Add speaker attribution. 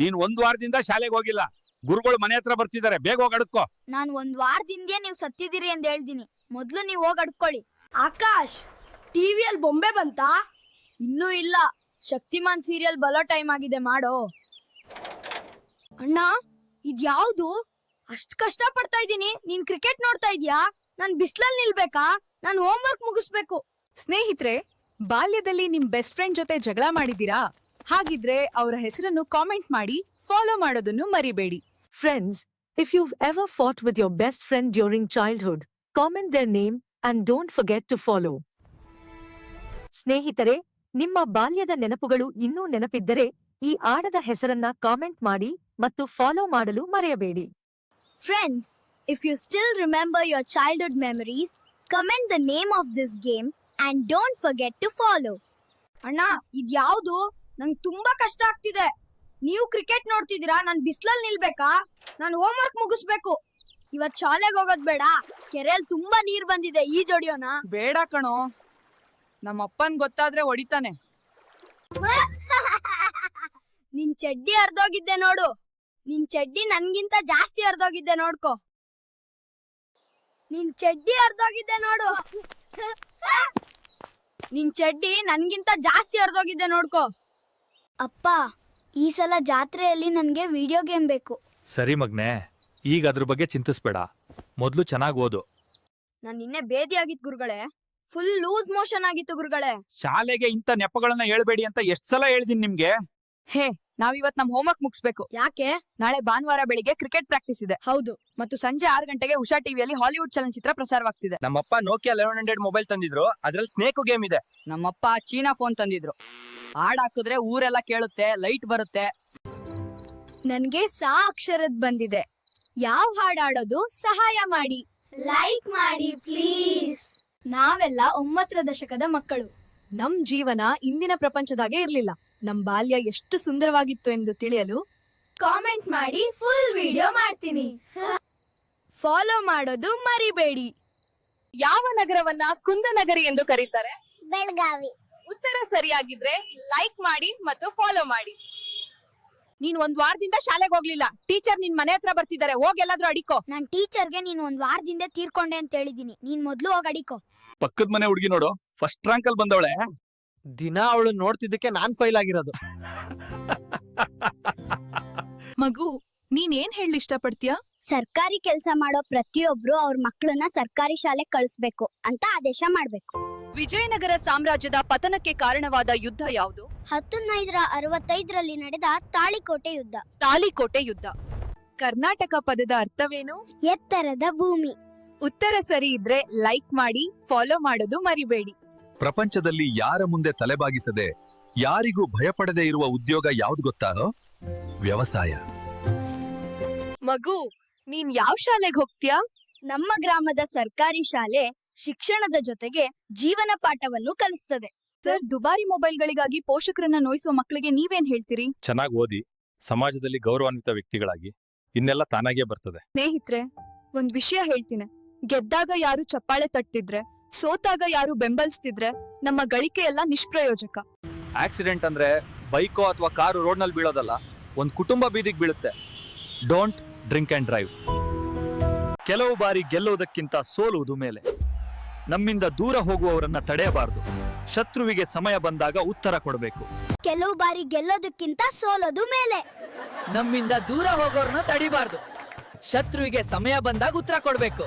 Speaker 1: ನೀನ್ ಒಂದ್ ವಾರದಿಂದ ಶಾಲೆಗೆ ಹೋಗಿಲ್ಲ. ಗುರುಗಳು ಮನೆ ಹತ್ರ ಬರ್ತಿದ್ದಾರೆ. ಬೇಗ ಹೋಗಿ ಅಡ್ಕೋ.
Speaker 2: ನಾನ್ ಒಂದ್ ವಾರದಿಂದ ನೀವು ಸತ್ತಿದ್ದೀರಿ ಅಂತ ಹೇಳ್ತೀನಿ ಮೊದ್ಲು ನೀವು ಹೋಗಿ ಅಡ್ಕೊಳ್ಳಿ. ಆಕಾಶ್ ಟಿವಿಯಲ್ಲಿ ಬೊಂಬೆ ಬಂತಾ? ಇನ್ನೂ ಇಲ್ಲ. ಶಕ್ತಿಮಾನ್ ಸೀರಿಯಲ್ ಬಲೋ ಟೈಮ್ ಆಗಿದೆ ಮಾಡೋ. ಅಣ್ಣ ಇದ್ಯಾವ್ದು ಅಷ್ಟ್ ಕಷ್ಟ ಪಡ್ತಾ ಇದ್ದೀನಿ. ನೀನ್ ಕ್ರಿಕೆಟ್ ನೋಡ್ತಾ ಇದ್ಯಾ? ನಾನ್ ಬಿಸ್ಲಲ್ಲಿ ನಿಲ್ಬೇಕಾ? ನಾನ್ ಹೋಮ್ ವರ್ಕ್ ಮುಗಿಸ್ಬೇಕು.
Speaker 3: ಸ್ನೇಹಿತರೆ ಬಾಲ್ಯದಲ್ಲಿ ನಿಮ್ ಬೆಸ್ಟ್ ಫ್ರೆಂಡ್ ಜೊತೆ ಜಗಳ ಮಾಡಿದ್ದೀರಾ? ಹಾಗಿದ್ರೆ ಅವರ ಹೆಸರನ್ನು ಕಾಮೆಂಟ್ ಮಾಡಿ ಫಾಲೋ ಮಾಡೋದನ್ನು ಮರಿಬೇಡಿ
Speaker 4: friends if you've ever fought with your best friend during childhood, comment their name and don't forget to follow. ಸ್ನೇಹಿತರೆ ನಿಮ್ಮ ಬಾಲ್ಯದ ನೆನಪುಗಳು ಇನ್ನೂ ನೆನಪಿದ್ದರೆ ಈ ಆಡದ ಹೆಸರನ್ನ ಕಾಮೆಂಟ್ ಮಾಡಿ ಮತ್ತು ಫಾಲೋ ಮಾಡಲು ಮರೆಯಬೇಡಿ
Speaker 2: friends if you still remember your childhood memories, comment the name of this game and don't forget to follow. ಅಣ್ಣ ಇದ್ಯಾವ್ದು ನಂಗೆ ತುಂಬಾ ಕಷ್ಟ ಆಗ್ತಿದೆ. ನೀವು ಕ್ರಿಕೆಟ್ ನೋಡ್ತಿದ್ದೀರಾ? ನಾನು ಬಿಸ್ಲಲ್ಲಿ ನಿಲ್ಬೇಕಾ? ನಾನು ಹೋಮ್ವರ್ಕ್ ಮುಗಿಸ್ಬೇಕು. ಇವತ್ ಶಾಲೆಗೆ ಹೋಗೋದ್ ಬೇಡ. ಕೆರೆಯಲ್ಲಿ ತುಂಬಾ ನೀರ್ ಬಂದಿದೆ ಈ ಜೊಡಿಯೋನ.
Speaker 3: ಬೇಡ ಕಣೋ. ನಮ್ಮ ಅಪ್ಪನ್ ಗೊತ್ತಾದ್ರೆ ಹೊಡಿತಾನೆ.
Speaker 2: ನಿನ್ ಚಡ್ಡಿ ಹರ್ದೋಗಿದ್ದೆ ನೋಡು. ನಿನ್ ಚಡ್ಡಿ ನನ್ಗಿಂತ ಜಾಸ್ತಿ ಹರ್ದೋಗಿದ್ದೆ ನೋಡ್ಕೋ. ನಿನ್ ಚಡ್ಡಿ ಹರಿದೋಗಿದ್ದೆ ನೋಡು. ನಿನ್ ಚಡ್ಡಿ ನನ್ಗಿಂತ ಜಾಸ್ತಿ ಹರ್ದೋಗಿದ್ದೆ ನೋಡ್ಕೋ. ಅಪ್ಪ ಈ ಸಲ ಜಾತ್ರೆಯಲ್ಲಿ ನನ್ಗೆ ವಿಡಿಯೋ ಗೇಮ್ ಬೇಕು.
Speaker 5: ಸರಿ ಮಗ್ನೆ ಈಗ ಅದ್ರ ಬಗ್ಗೆ ಚಿಂತಿಸ್ಬೇಡ. ಮೊದ್ಲು ಚೆನ್ನಾಗ್ ಓದು.
Speaker 2: ನಾನ್ ನಿನ್ನೆ ಬೇದಿ ಆಗಿತ್ತು ಗುರುಗಳೇ. ಫುಲ್ ಲೂಸ್ ಮೋಷನ್ ಆಗಿತ್ತು ಗುರುಗಳೇ.
Speaker 1: ಶಾಲೆಗೆ ಇಂಥ ನೆಪಗಳನ್ನ ಹೇಳ್ಬೇಡಿ ಅಂತ ಎಷ್ಟ್ ಸಲ ಹೇಳ್ದೀನಿ ನಿಮ್ಗೆ?
Speaker 3: ಹೇ ನಾವಿವತ್ ಇವತ್ ನಮ್ ಹೋಮ್ವರ್ಕ್ ಮುಗಿಸ್ಬೇಕು.
Speaker 2: ಯಾಕೆ?
Speaker 3: ನಾಳೆ ಭಾನುವಾರ ಬೆಳಿಗ್ಗೆ ಕ್ರಿಕೆಟ್ ಪ್ರಾಕ್ಟೀಸ್ ಇದೆ.
Speaker 2: ಹೌದು.
Speaker 3: ಮತ್ತು ಸಂಜೆ ಆರು ಗಂಟೆಗೆ ಉಷಾ ಟಿವಿಯಲ್ಲಿ ಹಾಲಿವುಡ್ ಚಲನಚಿತ್ರ ಪ್ರಸಾರವಾಗ್ತಿದೆ.
Speaker 6: ನಮ್ಮಪ್ಪ ನೋಕಿಯಾ ಲೆವೆನ್ ಹಂಡ್ರೆಡ್ ಮೊಬೈಲ್ ತಂದಿದ್ರು ಅದ್ರಲ್ಲಿ ಸ್ನೇಕು ಗೇಮ್ ಇದೆ.
Speaker 3: ನಮ್ಮಪ್ಪ ಚೀನಾ ಫೋನ್ ತಂದಿದ್ರು. ಹಾಡ್ ಹಾಕಿದ್ರೆ ಊರೆಲ್ಲ ಕೇಳುತ್ತೆ ಲೈಟ್ ಬರುತ್ತೆ.
Speaker 2: ನನ್ಗೆ ಸಾ ಅಕ್ಷರದ್ ಬಂದಿದೆ. ಯಾವ ಹಾಡೋದು ಸಹಾಯ ಮಾಡಿ. ಲೈಕ್ ಮಾಡಿ ಪ್ಲೀಸ್ ನಾವೆಲ್ಲ ಒಂಬತ್ತರ ದಶಕದ ಮಕ್ಕಳು.
Speaker 3: ನಮ್ ಜೀವನ ಇಂದಿನ ಪ್ರಪಂಚದಾಗೆ ಇರ್ಲಿಲ್ಲ. ನಮ್ ಬಾಲ್ಯ ಎಷ್ಟು ಸುಂದರವಾಗಿತ್ತು ಎಂದು ತಿಳಿಯಲು
Speaker 2: ಕಾಮೆಂಟ್ ಮಾಡಿ ಫುಲ್ ವಿಡಿಯೋ ಮಾಡ್ತೀನಿ. ಫಾಲೋ ಮಾಡೋದು ಮರಿಬೇಡಿ.
Speaker 3: ಯಾವ ನಗರವನ್ನ ಕುಂದನಗರಿ ಎಂದು ಕರೀತಾರೆ?
Speaker 2: ಬೆಳಗಾವಿ.
Speaker 3: ಉತ್ತರ ಸರಿಯಾಗಿದ್ರೆ ಲೈಕ್ ಮಾಡಿ ಮತ್ತು ಫಾಲೋ ಮಾಡಿ.
Speaker 7: ನೀನ್ ಒಂದ್ ವಾರದಿಂದ ಶಾಲೆಗೆ ಹೋಗ್ಲಿಲ್ಲ. ಟೀಚರ್ ನಿನ್ ಮನೆ ಹತ್ರ ಬರ್ತಿದ್ದಾರೆ. ಹೋಗ್ ಎಲ್ಲಾದ್ರೂ ಅಡಿಕೋ.
Speaker 2: ನಾನ್ ಟೀಚರ್ಗೆ ನೀನ್ ಒಂದ್ ವಾರದಿಂದ ತೀರ್ಕೊಂಡೆ ಅಂತ ಹೇಳಿದೀನಿ. ನೀನ್ ಮೊದ್ಲು ಹೋಗ್ ಅಡಿಕೋ.
Speaker 1: ಪಕ್ಕದ ಮನೆ ಹುಡುಗಿ ನೋಡು. ಫಸ್ಟ್ ರ್ಯಾಂಕ್ ಅಲ್ಲಿ ಬಂದವಳೆ.
Speaker 6: ದಿನ ಅವಳು ನೋಡ್ತಿದ್ದಕ್ಕೆ ನಾನ್ ಫೈಲ್ ಆಗಿರೋದು.
Speaker 3: ಮಗು ನೀನ್ ಏನ್ ಹೇಳಿ ಇಷ್ಟಪಡ್ತೀಯ?
Speaker 2: ಸರ್ಕಾರಿ ಕೆಲಸ ಮಾಡೋ ಪ್ರತಿಯೊಬ್ರು ಅವ್ರ ಮಕ್ಕಳನ್ನ ಸರ್ಕಾರಿ ಶಾಲೆಗೆ ಕಳಿಸ್ಬೇಕು ಅಂತ ಆದೇಶ ಮಾಡ್ಬೇಕು.
Speaker 3: ವಿಜಯನಗರ ಸಾಮ್ರಾಜ್ಯದ ಪತನಕ್ಕೆ ಕಾರಣವಾದ ಯುದ್ಧ ಯಾವುದು?
Speaker 2: ಹತ್ತೊಂಬೈನೂರ ಅರವತ್ತೈದರಲ್ಲಿ ನಡೆದ ತಾಳಿಕೋಟೆ ಯುದ್ಧ.
Speaker 3: ತಾಳಿಕೋಟೆ ಯುದ್ಧ. ಕರ್ನಾಟಕ ಪದದ ಅರ್ಥವೇನು?
Speaker 2: ಎತ್ತರದ ಭೂಮಿ.
Speaker 3: ಉತ್ತರ ಸರಿ ಇದ್ರೆ ಲೈಕ್ ಮಾಡಿ ಫಾಲೋ ಮಾಡೋದು ಮರಿಬೇಡಿ.
Speaker 5: ಪ್ರಪಂಚದಲ್ಲಿ ಯಾರ ಮುಂದೆ ತಲೆಬಾಗಿಸದೆ ಯಾರಿಗೂ ಭಯಪಡದೆ ಇರುವ ಉದ್ಯೋಗ ಯಾವ್ದು ಗೊತ್ತಾ? ವ್ಯವಸಾಯ.
Speaker 3: ಮಗು ನೀನ್ ಯಾವ ಶಾಲೆಗೆ ಹೋಗ್ತೀಯಾ?
Speaker 2: ನಮ್ಮ ಗ್ರಾಮದ ಸರ್ಕಾರಿ ಶಾಲೆ ಶಿಕ್ಷಣದ ಜೊತೆಗೆ ಜೀವನ ಪಾಠವನ್ನು ಕಲಿಸ್ತದೆ.
Speaker 3: ಸರ್ ದುಬಾರಿ ಮೊಬೈಲ್ಗಳಿಗಾಗಿ ಪೋಷಕರನ್ನ ನೋಯಿಸುವ ಮಕ್ಕಳಿಗೆ ನೀವೇನ್ ಹೇಳ್ತೀರಿ?
Speaker 5: ಚೆನ್ನಾಗಿ ಓದಿ ಸಮಾಜದಲ್ಲಿ ಗೌರವಾನ್ವಿತ ವ್ಯಕ್ತಿಗಳಾಗಿ ಇನ್ನೆಲ್ಲ ತಾನಾಗೇ ಬರ್ತದೆ.
Speaker 3: ಸ್ನೇಹಿತರೆ ಒಂದ್ ವಿಷಯ ಹೇಳ್ತೀನಿ. ಗೆದ್ದಾಗ ಯಾರು ಚಪ್ಪಾಳೆ ತಟ್ಟಿದ್ರೆ ಸೋತಾಗ ಯಾರು ಬೆಂಬಲಿಸ್ತಿದ್ರೆ ನಮ್ಮ ಗಳಿಕೆ ಎಲ್ಲ ನಿಷ್ಪ್ರಯೋಜಕ.
Speaker 5: ಆಕ್ಸಿಡೆಂಟ್ ಅಂದ್ರೆ ಬೈಕೋ ಅಥವಾ ಕಾರು ರೋಡ್ನಲ್ಲಿ ಬೀಳೋದಲ್ಲ ಒಂದ್ ಕುಟುಂಬ ಬೀದಿಗೆ ಬೀಳುತ್ತೆ. ಡೋಂಟ್ ಡ್ರಿಂಕ್ ಅಂಡ್ ಡ್ರೈವ್ ಕೆಲವು ಬಾರಿ ಗೆಲ್ಲುವುದಕ್ಕಿಂತ ಸೋಲುವುದು ಮೇಲೆ. ನಮ್ಮಿಂದ ದೂರ ಹೋಗುವವರನ್ನ ತಡೆಯಬಾರದು. ಶತ್ರುವಿಗೆ ಸಮಯ ಬಂದಾಗ ಉತ್ತರ ಕೊಡಬೇಕು.
Speaker 2: ಕೆಲವು ಬಾರಿ ಗೆಲ್ಲೋದಕ್ಕಿಂತ ಸೋಲೋದು ಮೇಲೆ.
Speaker 3: ನಮ್ಮಿಂದ ದೂರ ಹೋಗೋರ್ನ ತಡಿಬಾರ್ದು. ಶತ್ರುವಿಗೆ ಸಮಯ ಬಂದಾಗ ಉತ್ತರ ಕೊಡ್ಬೇಕು.